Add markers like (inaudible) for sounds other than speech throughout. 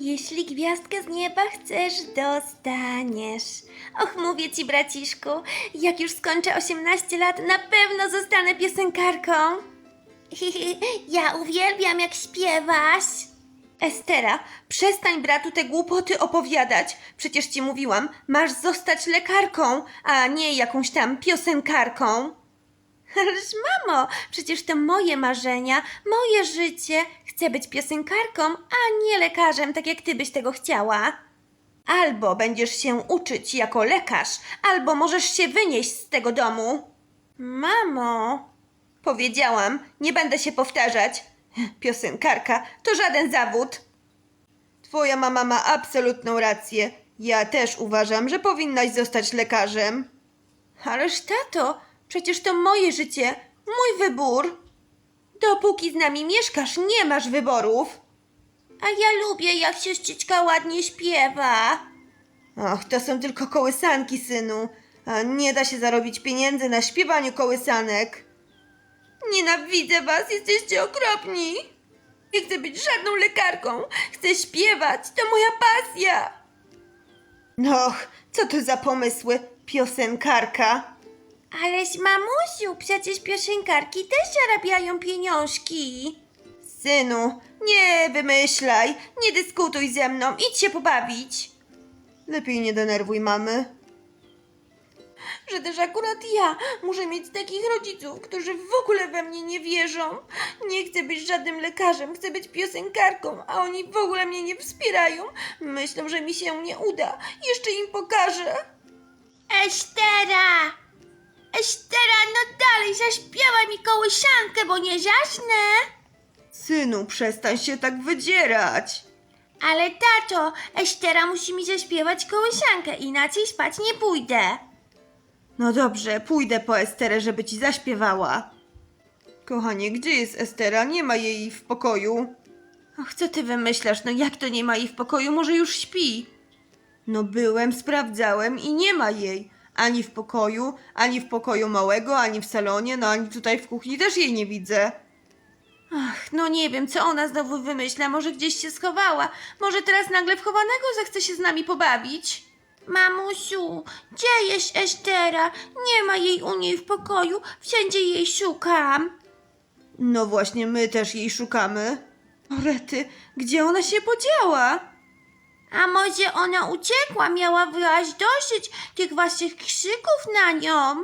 Jeśli gwiazdkę z nieba chcesz, dostaniesz. Och, mówię ci, braciszku, jak już skończę 18 lat, na pewno zostanę piosenkarką. (laughs) Ja uwielbiam, jak śpiewasz. Estera, przestań bratu te głupoty opowiadać. Przecież ci mówiłam, masz zostać lekarką, a nie jakąś tam piosenkarką. Ależ mamo, przecież to moje marzenia, moje życie. Chcę być piosenkarką, a nie lekarzem, tak jak ty byś tego chciała. Albo będziesz się uczyć jako lekarz, albo możesz się wynieść z tego domu. Mamo, powiedziałam, nie będę się powtarzać. Piosenkarka to żaden zawód. Twoja mama ma absolutną rację. Ja też uważam, że powinnaś zostać lekarzem. Ależ tato, przecież to moje życie, mój wybór. Dopóki z nami mieszkasz, nie masz wyborów. A ja lubię, jak siostryczka ładnie śpiewa. Och, to są tylko kołysanki, synu. A nie da się zarobić pieniędzy na śpiewaniu kołysanek. Nienawidzę was, jesteście okropni. Nie chcę być żadną lekarką. Chcę śpiewać, to moja pasja. Och, co to za pomysły? Piosenkarka. Aleś mamusiu, przecież piosenkarki też zarabiają pieniążki. Synu, nie wymyślaj, nie dyskutuj ze mną, idź się pobawić. Lepiej nie denerwuj mamy. Że też akurat ja muszę mieć takich rodziców, którzy w ogóle we mnie nie wierzą. Nie chcę być żadnym lekarzem, chcę być piosenkarką, a oni w ogóle mnie nie wspierają. Myślą, że mi się nie uda. Jeszcze im pokażę. Esztera! Esztera, no dalej, zaśpiewaj mi kołysankę, bo nie zasnę. Synu, przestań się tak wydzierać. Ale tato, Esztera musi mi zaśpiewać kołysankę, inaczej spać nie pójdę. No dobrze, pójdę po Esterę, żeby ci zaśpiewała. Kochanie, gdzie jest Estera? Nie ma jej w pokoju. Och, co ty wymyślasz? No jak to nie ma jej w pokoju? Może już śpi? No byłem, sprawdzałem i nie ma jej. Ani w pokoju, ani w pokoju małego, ani w salonie, no ani tutaj w kuchni też jej nie widzę. Ach, no nie wiem, co ona znowu wymyśla. Może gdzieś się schowała. Może teraz nagle w chowanego zechce się z nami pobawić. Mamusiu, gdzie jest Estera? Nie ma jej u niej w pokoju. Wszędzie jej szukam. No właśnie, my też jej szukamy. Rety, gdzie ona się podziała? A może ona uciekła, miała wyraź dosyć tych waszych krzyków na nią?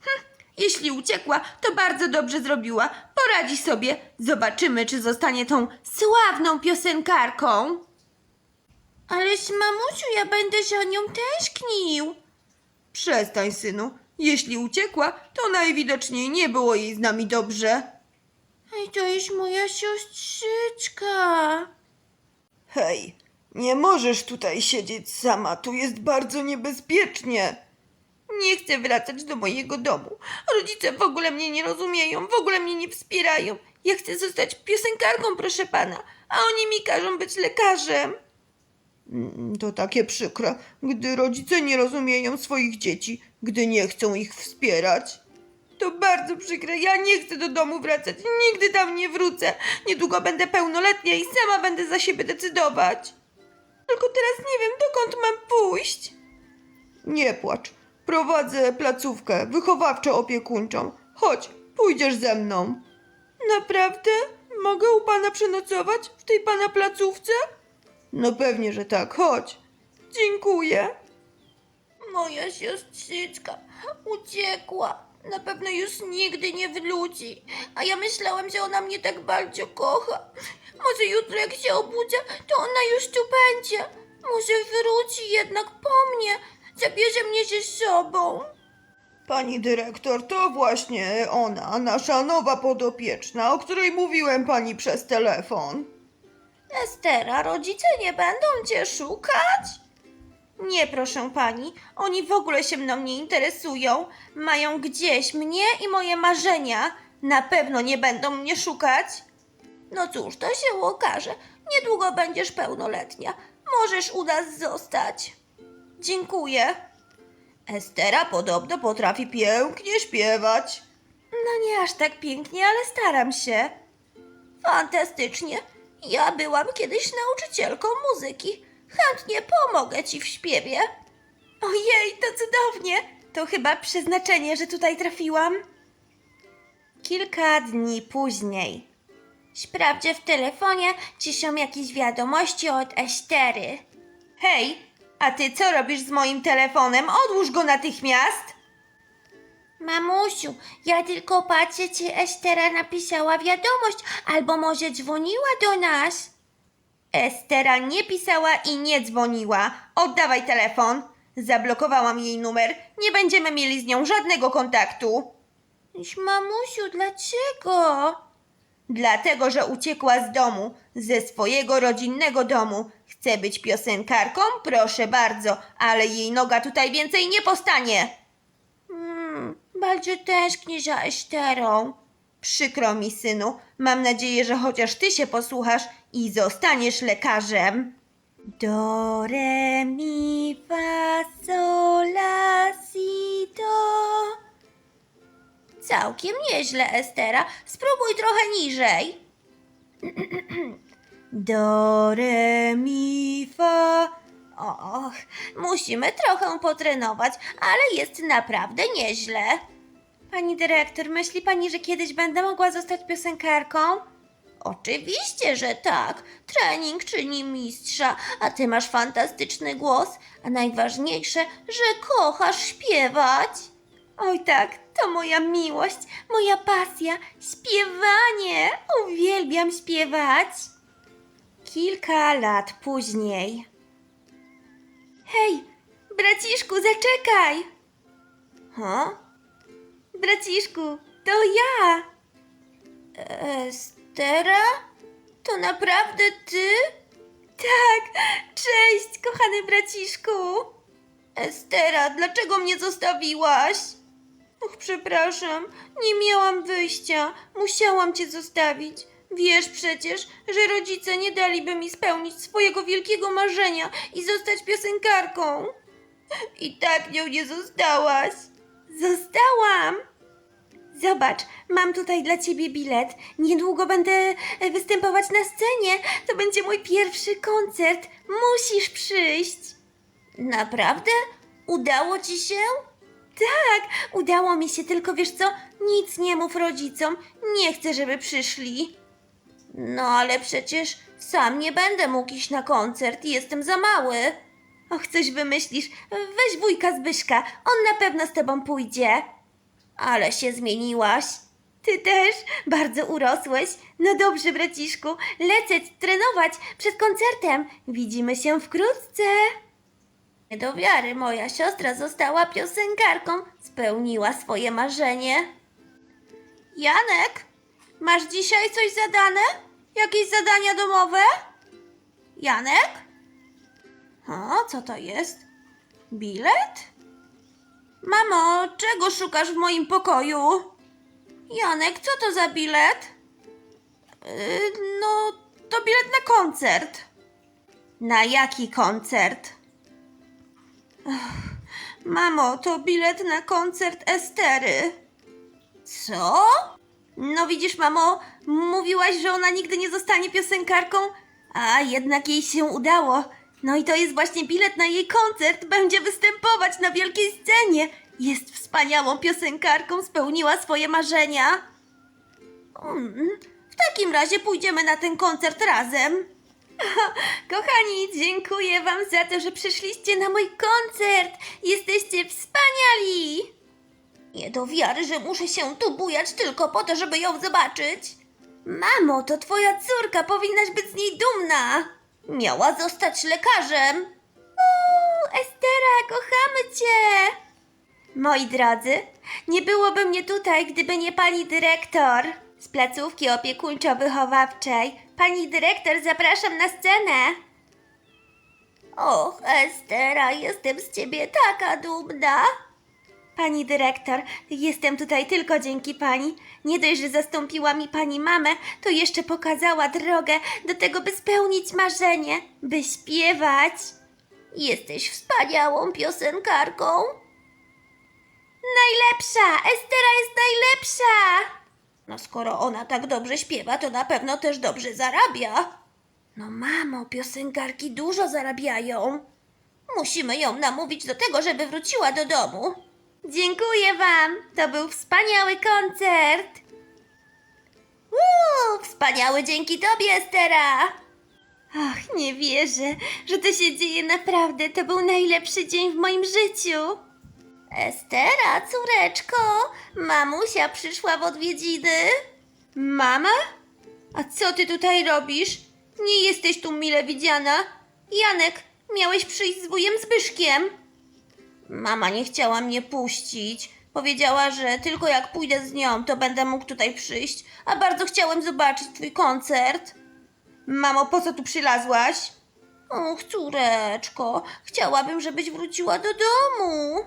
Hm, jeśli uciekła, to bardzo dobrze zrobiła. Poradzi sobie. Zobaczymy, czy zostanie tą sławną piosenkarką. Ależ mamusiu, ja będę za nią tęsknił. Przestań, synu. Jeśli uciekła, to najwidoczniej nie było jej z nami dobrze. Ej, to jest moja siostrzyczka. Hej, nie możesz tutaj siedzieć sama. Tu jest bardzo niebezpiecznie. Nie chcę wracać do mojego domu. Rodzice w ogóle mnie nie rozumieją, w ogóle mnie nie wspierają. Ja chcę zostać piosenkarką, proszę pana, a oni mi każą być lekarzem. Mm, To takie przykre, gdy rodzice nie rozumieją swoich dzieci, gdy nie chcą ich wspierać. To bardzo przykre. Ja nie chcę do domu wracać. Nigdy tam nie wrócę. Niedługo będę pełnoletnia i sama będę za siebie decydować. Tylko teraz nie wiem, dokąd mam pójść. Nie płacz. Prowadzę placówkę wychowawczo-opiekuńczą. Chodź, pójdziesz ze mną. Naprawdę? Mogę u pana przenocować w tej pana placówce? No pewnie, że tak. Chodź. Dziękuję. Moja siostrzyczka uciekła. Na pewno już nigdy nie wróci. A ja myślałem, że ona mnie tak bardzo kocha. Może jutro jak się obudzę, to ona już tu będzie. Może wróci jednak po mnie. Zabierze mnie ze sobą. Pani dyrektor, to właśnie ona, nasza nowa podopieczna, o której mówiłem pani przez telefon. Estera, rodzice nie będą cię szukać? Nie, proszę pani, oni w ogóle się mną nie interesują. Mają gdzieś mnie i moje marzenia. Na pewno nie będą mnie szukać. No cóż, to się okaże. Niedługo będziesz pełnoletnia. Możesz u nas zostać. Dziękuję. Estera podobno potrafi pięknie śpiewać. No nie aż tak pięknie, ale staram się. Fantastycznie. Ja byłam kiedyś nauczycielką muzyki. Chętnie pomogę ci w śpiewie. Ojej, to cudownie! To chyba przeznaczenie, że tutaj trafiłam. Kilka dni później. Sprawdzę w telefonie, czy są jakieś wiadomości od Estery. Hej, a ty co robisz z moim telefonem? Odłóż go natychmiast! Mamusiu, ja tylko patrzę, czy Estera napisała wiadomość, albo może dzwoniła do nas. Estera nie pisała i nie dzwoniła. Oddawaj telefon. Zablokowałam jej numer. Nie będziemy mieli z nią żadnego kontaktu. Mamusiu, dlaczego? Dlatego, że uciekła z domu, ze swojego rodzinnego domu. Chce być piosenkarką? Proszę bardzo, ale jej noga tutaj więcej nie postanie. Mm, bardzo tęsknię za Esterą. Przykro mi, synu. Mam nadzieję, że chociaż ty się posłuchasz i zostaniesz lekarzem. Do, re, mi, fa, sol, la, si, do. Całkiem nieźle, Estera. Spróbuj trochę niżej. Do, re, mi, fa. Och, musimy trochę potrenować, ale jest naprawdę nieźle. Pani dyrektor, myśli pani, że kiedyś będę mogła zostać piosenkarką? Oczywiście, że tak. Trening czyni mistrza, a ty masz fantastyczny głos, a najważniejsze, że kochasz śpiewać. Oj tak, to moja miłość, moja pasja, śpiewanie. Uwielbiam śpiewać. Kilka lat później. Hej, braciszku, zaczekaj! Ha? Braciszku, to ja! Estera? To naprawdę ty? Tak, cześć, kochany braciszku! Estera, dlaczego mnie zostawiłaś? Och, przepraszam, nie miałam wyjścia. Musiałam cię zostawić. Wiesz przecież, że rodzice nie daliby mi spełnić swojego wielkiego marzenia i zostać piosenkarką. I tak nią nie zostałaś. Zostałam. Zobacz, mam tutaj dla ciebie bilet. Niedługo będę e, występować na scenie. To będzie mój pierwszy koncert. Musisz przyjść. Naprawdę? Udało ci się? Tak, udało mi się, tylko wiesz co? Nic nie mów rodzicom. Nie chcę, żeby przyszli. No ale przecież sam nie będę mógł iść na koncert. Jestem za mały. Och, coś wymyślisz. Weź wujka Zbyszka. On na pewno z tobą pójdzie. Ale się zmieniłaś. Ty też bardzo urosłeś. No dobrze, braciszku. Lecę trenować przed koncertem. Widzimy się wkrótce. Do wiary, moja siostra została piosenkarką. Spełniła swoje marzenie. Janek, masz dzisiaj coś zadane? Jakieś zadania domowe? Janek? A, co to jest? Bilet? Mamo, czego szukasz w moim pokoju? Janek, co to za bilet? Yy, no, to bilet na koncert. Na jaki koncert? Mamo, to bilet na koncert Estery. Co? No widzisz, mamo, mówiłaś, że ona nigdy nie zostanie piosenkarką, a jednak jej się udało. No i to jest właśnie bilet na jej koncert. Będzie występować na wielkiej scenie. Jest wspaniałą piosenkarką, spełniła swoje marzenia. Mm, w takim razie pójdziemy na ten koncert razem. (laughs) Kochani, dziękuję Wam za to, że przyszliście na mój koncert. Jesteście wspaniali. Nie do wiary, że muszę się tu bujać tylko po to, żeby ją zobaczyć. Mamo, to twoja córka, powinnaś być z niej dumna. Miała zostać lekarzem. Uuu, Estera, kochamy cię. Moi drodzy, nie byłoby mnie tutaj, gdyby nie pani dyrektor z placówki opiekuńczo-wychowawczej. Pani dyrektor, zapraszam na scenę. Och, Estera, jestem z ciebie taka dumna. Pani dyrektor, jestem tutaj tylko dzięki pani. Nie dość, że zastąpiła mi pani mamę, to jeszcze pokazała drogę do tego, by spełnić marzenie, by śpiewać. Jesteś wspaniałą piosenkarką. Najlepsza! Estera jest najlepsza! No skoro ona tak dobrze śpiewa, to na pewno też dobrze zarabia. No mamo, piosenkarki dużo zarabiają. Musimy ją namówić do tego, żeby wróciła do domu. Dziękuję wam. To był wspaniały koncert. Uuu, wspaniały dzięki tobie, Estera. Ach, nie wierzę, że to się dzieje naprawdę. To był najlepszy dzień w moim życiu. Estera, córeczko, mamusia przyszła w odwiedziny. Mama? A co ty tutaj robisz? Nie jesteś tu mile widziana. Janek, miałeś przyjść z wujem Zbyszkiem. Mama nie chciała mnie puścić. Powiedziała, że tylko jak pójdę z nią, to będę mógł tutaj przyjść. A bardzo chciałem zobaczyć twój koncert. Mamo, po co tu przylazłaś? Och, córeczko, chciałabym, żebyś wróciła do domu.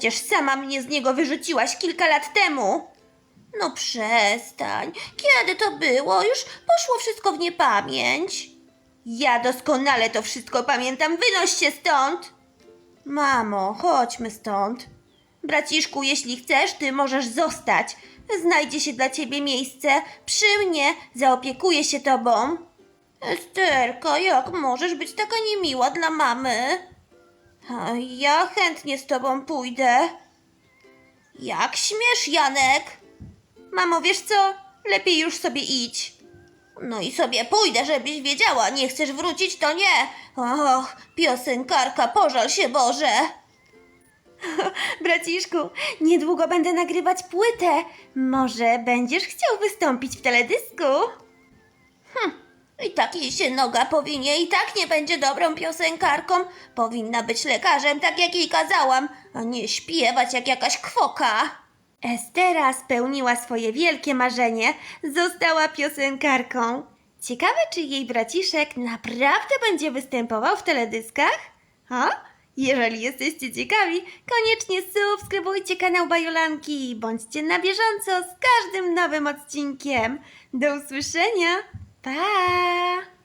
Przecież sama mnie z niego wyrzuciłaś kilka lat temu. No przestań. Kiedy to było? Już poszło wszystko w niepamięć. Ja doskonale to wszystko pamiętam. Wynoś się stąd. Mamo, chodźmy stąd. Braciszku, jeśli chcesz, ty możesz zostać. Znajdzie się dla ciebie miejsce. Przy mnie zaopiekuję się tobą. Esterka, jak możesz być taka niemiła dla mamy? Ja chętnie z tobą pójdę. Jak śmiesz, Janek? Mamo, wiesz co? Lepiej już sobie idź. No i sobie pójdę, żebyś wiedziała. Nie chcesz wrócić, to nie. Och, piosenkarka, pożal się Boże. (laughs) Braciszku, niedługo będę nagrywać płytę. Może będziesz chciał wystąpić w teledysku? Hm, i tak jej się noga powinie i tak nie będzie dobrą piosenkarką. Powinna być lekarzem, tak jak jej kazałam, a nie śpiewać jak jakaś kwoka. Estera spełniła swoje wielkie marzenie, została piosenkarką. Ciekawe, czy jej braciszek naprawdę będzie występował w teledyskach? A? Jeżeli jesteście ciekawi, koniecznie subskrybujcie kanał Bajolanki i bądźcie na bieżąco z każdym nowym odcinkiem. Do usłyszenia! Tá!